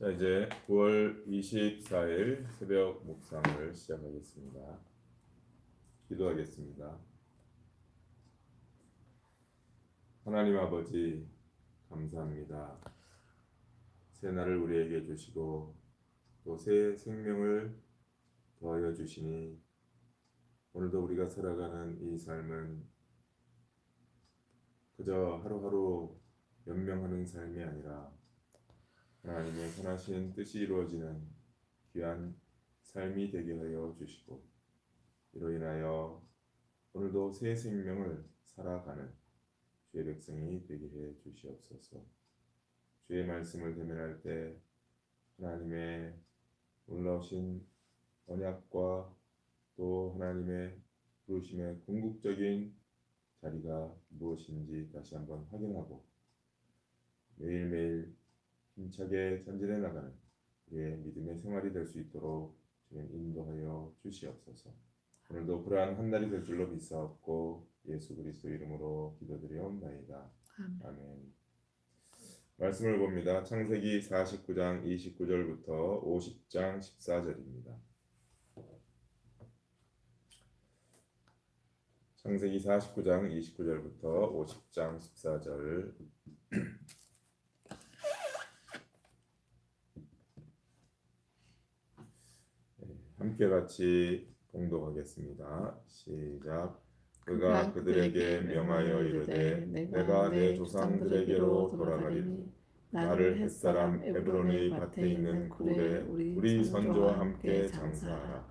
자 이제 9월 24일 새벽 묵상을 시작하겠습니다. 기도하겠습니다. 하나님 아버지 감사합니다. 새 날을 우리에게 주시고 또 새 생명을 더하여 주시니 오늘도 우리가 살아가는 이 삶은 그저 하루하루 연명하는 삶이 아니라 하나님의 선하신 뜻이 이루어지는 귀한 삶이 되게 하여 주시고 이로 인하여 오늘도 새 생명을 살아가는 주의 백성이 되게 해 주시옵소서. 주의 말씀을 대면할 때 하나님의 놀라우신 언약과 또 하나님의 부르심의 궁극적인 자리가 무엇인지 다시 한번 확인하고 매일매일 힘차게 전진해 나가는 우리의 믿음의 생활이 될 수 있도록 주님 인도하여 주시옵소서. 오늘도 그러한 한 날이 될 줄로 믿사옵고 예수 그리스도 이름으로 기도드리옵나이다. 아멘. 아멘. 말씀을 봅니다. 창세기 49장 29절부터 50장 14절입니다. 창세기 49장 29절부터 50장 14절 네, 함께 같이 봉독하겠습니다. 시작. 그가 그들에게 명하여 이르되 내가 내 조상들에게로 돌아가리니 나를 햇사람 에브론의 밭에 있는 굴에 우리 선조와 함께 장사하라.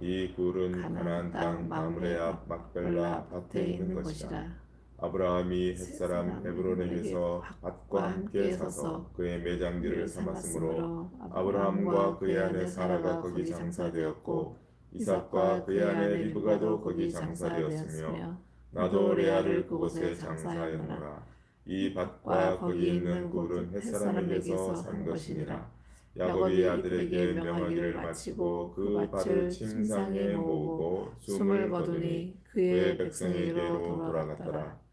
이 굴은 가나안 땅 마므레 앞 막벨라 밭에 있는 것이라. 아브라함이 햇사람 에브론에게서 밭과 함께 사서 그의 매장지를 삼았으므로 아브라함과 그의 아내 사라가 거기 장사되었고 이삭과 그의 아내 리브가도 거기 장사되었으며 나도 레아를 그곳에 장사하였노라. 이 밭과 거기 있는 굴은 햇사람에게서 산 것이니라. 야곱이 아들에게 명하기를 마치고 그 밭을 침상에 모으고 숨을 거두니 그의 백성에게로 돌아갔더라.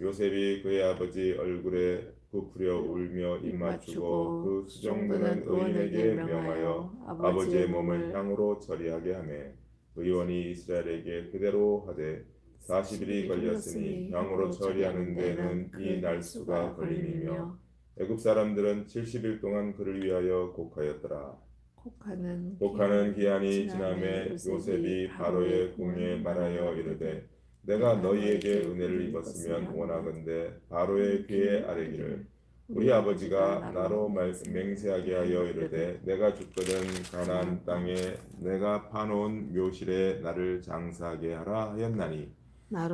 요셉이 그의 아버지 얼굴에 부풀려 울며 입 맞추고 그 수종되는 의인에게 명하여 아버지의 몸을 향으로 처리하게 하매 의원이 이스라엘에게 그대로 하되 40일이 걸렸으니 향으로 처리하는 데는 이 날수가 걸림이며 애굽 사람들은 70일 동안 그를 위하여 곡하였더라. 곡하는 곡하는 기한이 지남에 요셉이 바로의 궁에 말하여 이르되 내가 너희에게 은혜를 입었으면 원하건대 바로의 귀에 아뢰기를 우리 아버지가 나로 말씀 맹세하게 하여 이르되 내가 죽거든 가나안 땅에 내가 파놓은 묘실에 나를 장사하게 하라 하였나니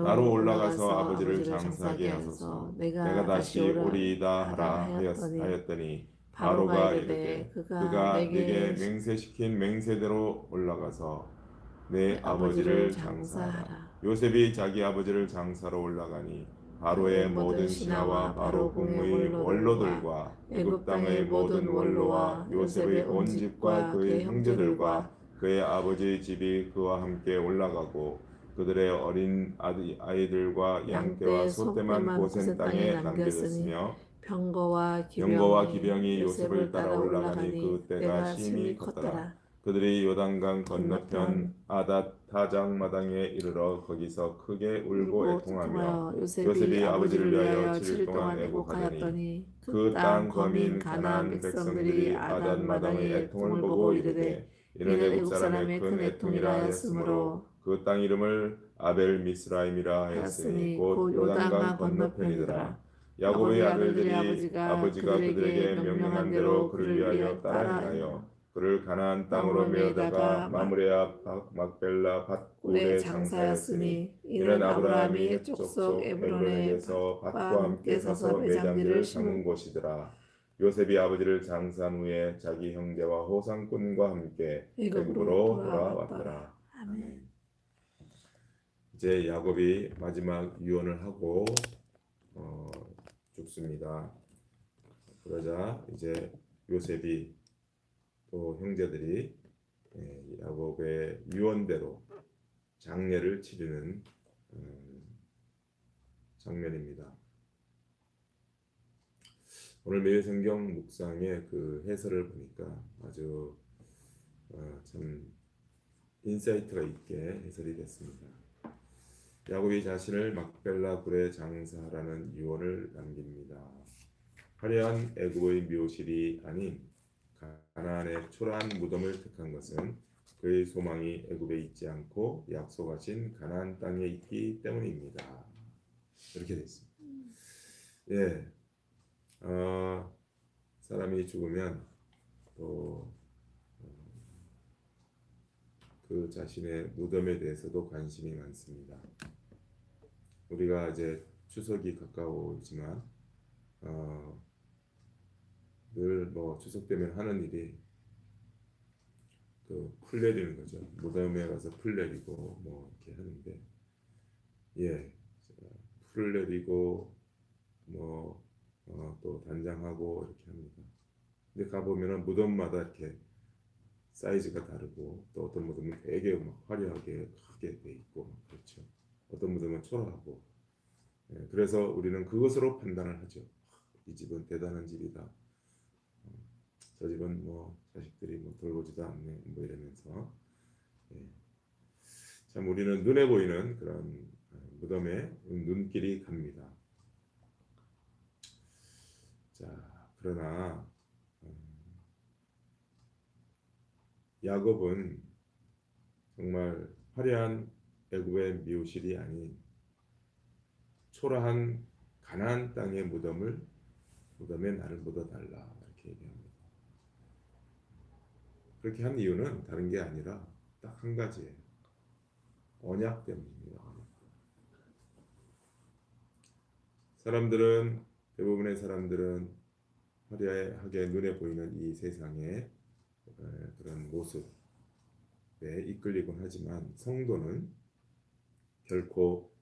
나로 올라가서 아버지를 장사하게 하소서. 내가 다시 오리이다 하라 하였- 하였더니 바로가 이르되 그가 내게 맹세시킨 맹세대로 올라가서 내 아버지를 장사하라. 요셉이 자기 아버지를 장사로 올라가니 바로의 모든 신하와 바로 궁의 원로들과 애굽 땅의 모든 원로와 요셉의 온 집과 그의 형제들과 그의 아버지의 집이 그와 함께 올라가고 그들의 어린 아이들과 양떼와 소떼만 고센 땅에 남겨졌으며 병거와 기병이, 병거와 기병이 요셉을 따라 올라가니 그 때가 심히 컸더라. 그들이 요단강 건너편 아닷 타장 마당에 이르러 거기서 크게 울고 애통하며 요셉이 아버지를 위하여 칠일 동안 애곡하더니 그 땅 거민 가나안 백성들이 아닷 마당의 애통을 보고 이르되 이는 애국 사람의 큰 애통이라 하였으므로 그 땅 이름을 아벨 미스라임이라 하였으니 곧 요단강 건너편이더라. 야곱의 아들들이 아버지가 그들에게 명령한 대로 그를 위하여 따라 행하여 그를 가나안 땅으로 메어다가 마므레아 막벨라 밭굴에 장사하였으니 이는 아브라함이 헷족속 에브론에서 밭과 함께 사서 매장지를 심은 곳이더라. 요셉이 아버지를 장사한 후에 자기 형제와 호상꾼과 함께 애굽으로 돌아왔더라. 아멘. 이제 야곱이 마지막 유언을 하고 어, 죽습니다. 그러자 이제 요셉이 또 형제들이 예, 야곱의 유언대로 장례를 치르는 음, 장면입니다. 오늘 매일 성경 묵상의 그 해설을 보니까 아주 어, 참 인사이트가 있게 해설이 됐습니다. 야곱이 자신을 막벨라 굴의 장사라는 유언을 남깁니다. 화려한 애굽의 묘실이 아닌 가나안의 초라한 무덤을 택한 것은 그의 소망이 애굽에 있지 않고 약속하신 가나안 땅에 있기 때문입니다. 이렇게 됐습니다. 예, 어, 사람이 죽으면 또 그 자신의 무덤에 대해서도 관심이 많습니다. 우리가 이제 추석이 가까워지만 어, 늘 뭐 추석 되면 하는 일이 그 풀 내리는 거죠. 무덤에 가서 풀 내리고 뭐 이렇게 하는데 예, 풀 내리고 뭐 어, 또 단장하고 이렇게 합니다. 근데 가 보면은 무덤마다 이렇게 사이즈가 다르고 또 어떤 무덤은 되게 막 화려하게 크게 돼 있고 그렇죠. 어떤 무덤은 초라하고 예, 그래서 우리는 그것으로 판단을 하죠. 이 집은 대단한 집이다. 어, 저 집은 뭐 자식들이 뭐 돌보지도 않네 뭐 이러면서 예. 참 우리는 눈에 보이는 그런 어, 무덤에 눈길이 갑니다. 자 그러나 음, 야곱은 정말 화려한 애굽의 묘실이 아닌 초라한 가나안 땅의 무덤을 무덤에 나를 묻어달라 이렇게 얘기합니다. 그렇게 한 이유는 다른 게 아니라 딱 한 가지예요. 언약 때문입니다. 사람들은 대부분의 사람들은 화려하게 눈에 보이는 이 세상의 어, 그런 모습에 이끌리곤 하지만 성도는 결코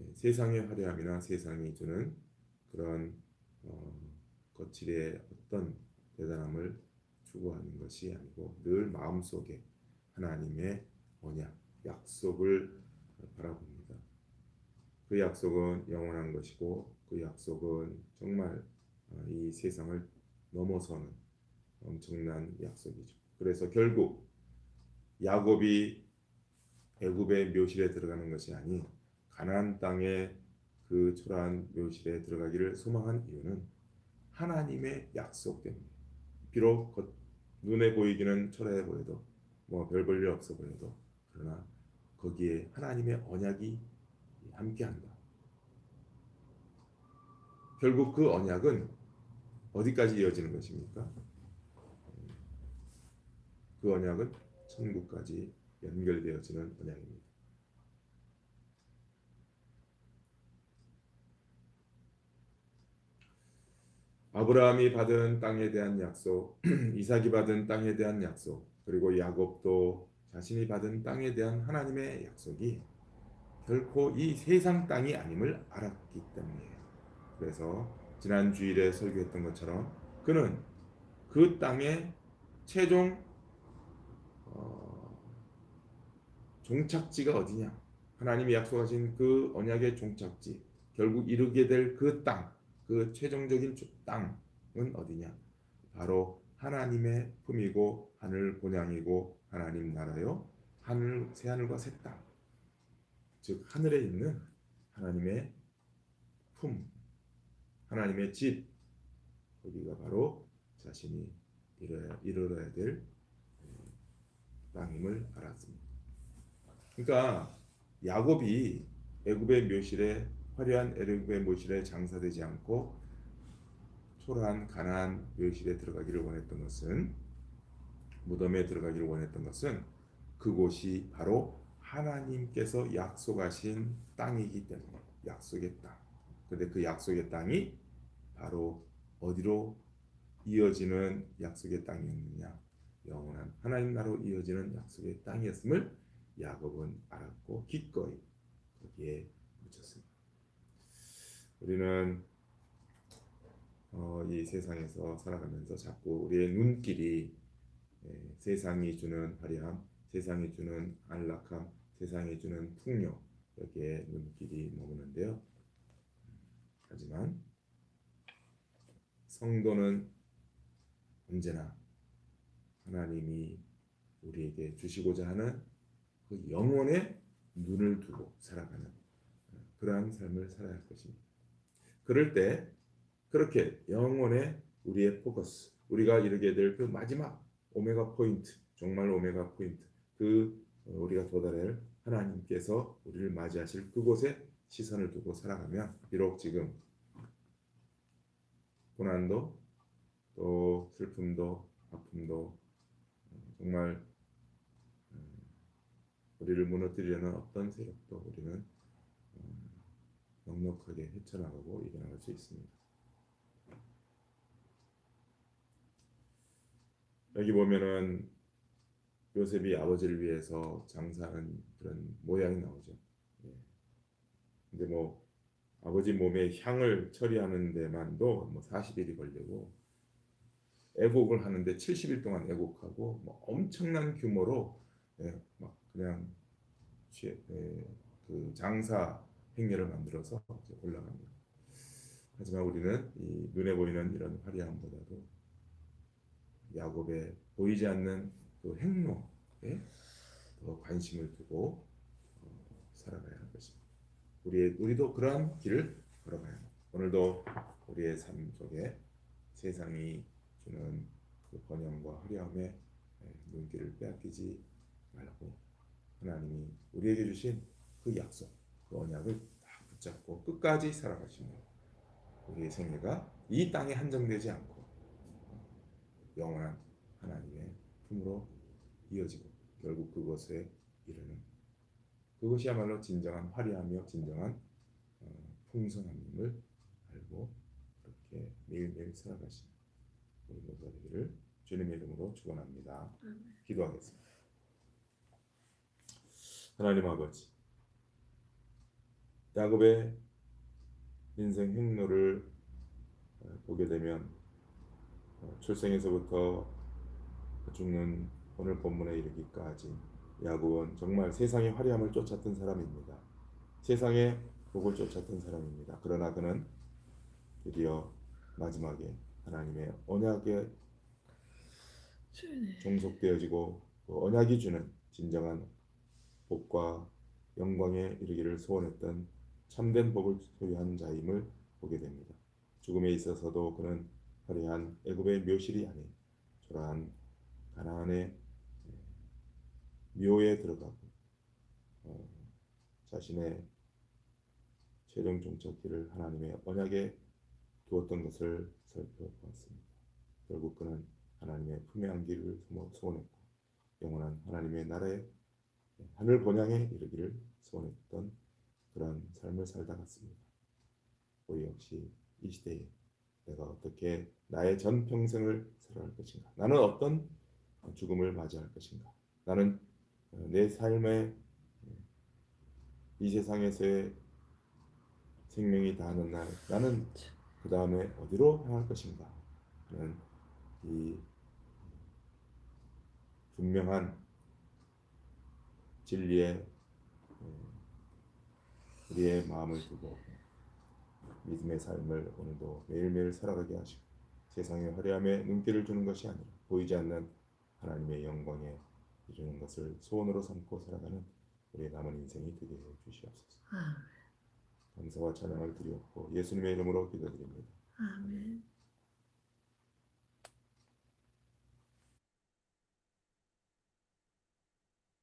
예, 세상의 화려함이나 세상이 주는 그런 어, 거칠의 어떤 대단함을 추구하는 것이 아니고 늘 마음속에 하나님의 언약, 약속을 바라봅니다. 그 약속은 영원한 것이고 그 약속은 정말 어, 이 세상을 넘어서는 엄청난 약속이죠. 그래서 결국 야곱이 애굽의 묘실에 들어가는 것이 아닌 가나안 땅의 그 초라한 묘실에 들어가기를 소망한 이유는 하나님의 약속 때문에 비록 겉- 눈에 보이기는 초라해 보여도 뭐 별 볼일 없어 보여도 그러나 거기에 하나님의 언약이 함께한다. 결국 그 언약은 어디까지 이어지는 것입니까? 그 언약은 천국까지 연결되어지는 언약입니다. 아브라함이 받은 땅에 대한 약속, 이삭이 받은 땅에 대한 약속, 그리고 야곱도 자신이 받은 땅에 대한 하나님의 약속이 결코 이 세상 땅이 아님을 알았기 때문이에요. 그래서 지난 주일에 설교했던 것처럼 그는 그 땅의 최종 어, 종착지가 어디냐? 하나님이 약속하신 그 언약의 종착지, 결국 이루게 될 그 땅, 그 최종적인 주- 땅은 어디냐? 바로 하나님의 품이고 하늘 본향이고 하나님 나라요. 하늘 새 하늘과 새 땅. 즉 하늘에 있는 하나님의 품, 하나님의 집 거기가 바로 자신이 이뤄야, 이뤄야 될 땅임을 알았습니다. 그러니까 야곱이 애굽의 묘실에 화려한 애굽의 묘실에 장사되지 않고 초라한 가나안 묘실에 들어가기를 원했던 것은 무덤에 들어가기를 원했던 것은 그곳이 바로 하나님께서 약속하신 땅이기 때문에 약속의 땅. 근데 그 약속의 땅이 바로 어디로 이어지는 약속의 땅이었느냐? 영원한 하나님 나라로 이어지는 약속의 땅이었음을 야곱은 알았고 기꺼이 거기에 묻혔습니다. 우리는 어, 이 세상에서 살아가면서 자꾸 우리의 눈길이 예, 세상이 주는 화려함, 세상이 주는 안락함, 세상이 주는 풍요 여기에 눈길이 머무는데요. 하지만 성도는 언제나 하나님이 우리에게 주시고자 하는 그 영혼에 눈을 두고 살아가는 그러한 삶을 살아야 할 것입니다. 그럴 때 그렇게 영혼에 우리의 포커스, 우리가 이르게 될 그 마지막 오메가 포인트, 정말 오메가 포인트, 그 어, 우리가 도달할 하나님께서 우리를 맞이하실 그곳에 시선을 두고 살아가면 비록 지금 고난도 또 슬픔도 아픔도 어, 정말 음, 우리를 무너뜨리려는 어떤 세력도 우리는 음, 넉넉하게 헤쳐나가고 이겨나갈 수 있습니다. 여기 보면은 요셉이 아버지를 위해서 장사하는 그런 모양이 나오죠. 예. 근데 뭐 아버지 몸에 향을 처리하는 데만도 뭐 40일이 걸리고 애곡을 하는데 70일 동안 애곡하고 뭐 엄청난 규모로 예, 막 그냥 취- 예, 그 장사 행렬을 만들어서 올라갑니다. 하지만 우리는 이 눈에 보이는 이런 화려함보다도 야곱의 보이지 않는 그 행로에 더 관심을 두고 어, 살아가야 할 것입니다. 우리 우리도 그러한 길을 걸어가야 합니다. 오늘도 우리의 삶 속에 세상이 주는 그 번영과 화려함에 에, 눈길을 빼앗기지 말고 하나님이 우리에게 주신 그 약속, 그 언약을 다 붙잡고 끝까지 살아가시는 우리의 생애가 이 땅에 한정되지 않고 영원한 하나님의 품으로 이어지고 결국 그것에 이르는 그것이야말로 진정한 화려하며 진정한 어, 풍성함임을 알고 그렇게 매일매일 살아가시는 우리 모두가 되기를 주님의 이름으로 축원합니다. 기도하겠습니다. 하나님 아버지, 야곱의 인생 행로를 어, 보게 되면 어, 출생에서부터 죽는 오늘 본문에 이르기까지 야곱은 정말 세상의 화려함을 쫓았던 사람입니다. 세상의 복을 쫓았던 사람입니다. 그러나 그는 드디어 마지막에 하나님의 언약에 종속되어지고 그 언약이 주는 진정한 복과 영광에 이르기를 소원했던 참된 복을 소유한 자임을 보게 됩니다. 죽음에 있어서도 그는 화려한 애굽의 묘실이 아닌 초라한 가나안의 묘에 들어가고 어, 자신의 최종 종착지를 하나님의 언약에 두었던 것을 살펴보았습니다. 결국 그는 하나님의 품에 안기를 소원했고 영원한 하나님의 나라의 하늘 번향에 이르기를 소원했던 그러한 삶을 살다 갔습니다. 우리 역시 이 시대에 내가 어떻게 나의 전 평생을 살아갈 것인가? 나는 어떤 죽음을 맞이할 것인가? 나는 어, 내 삶의 이 세상에서의 생명이 다하는 날, 나는 그 다음에 어디로 향할 것인가? 하는 이 분명한 진리에 어, 우리의 마음을 두고 믿음의 삶을 오늘도 매일매일 살아가게 하시고 세상의 화려함에 눈길을 주는 것이 아니라 보이지 않는 하나님의 영광에 이루는 것을 소원으로 삼고 살아가는 우리의 남은 인생이 되게 해 주시옵소서. 아, 감사와 찬양을 드리옵고 예수님의 이름으로 기도드립니다. 아멘.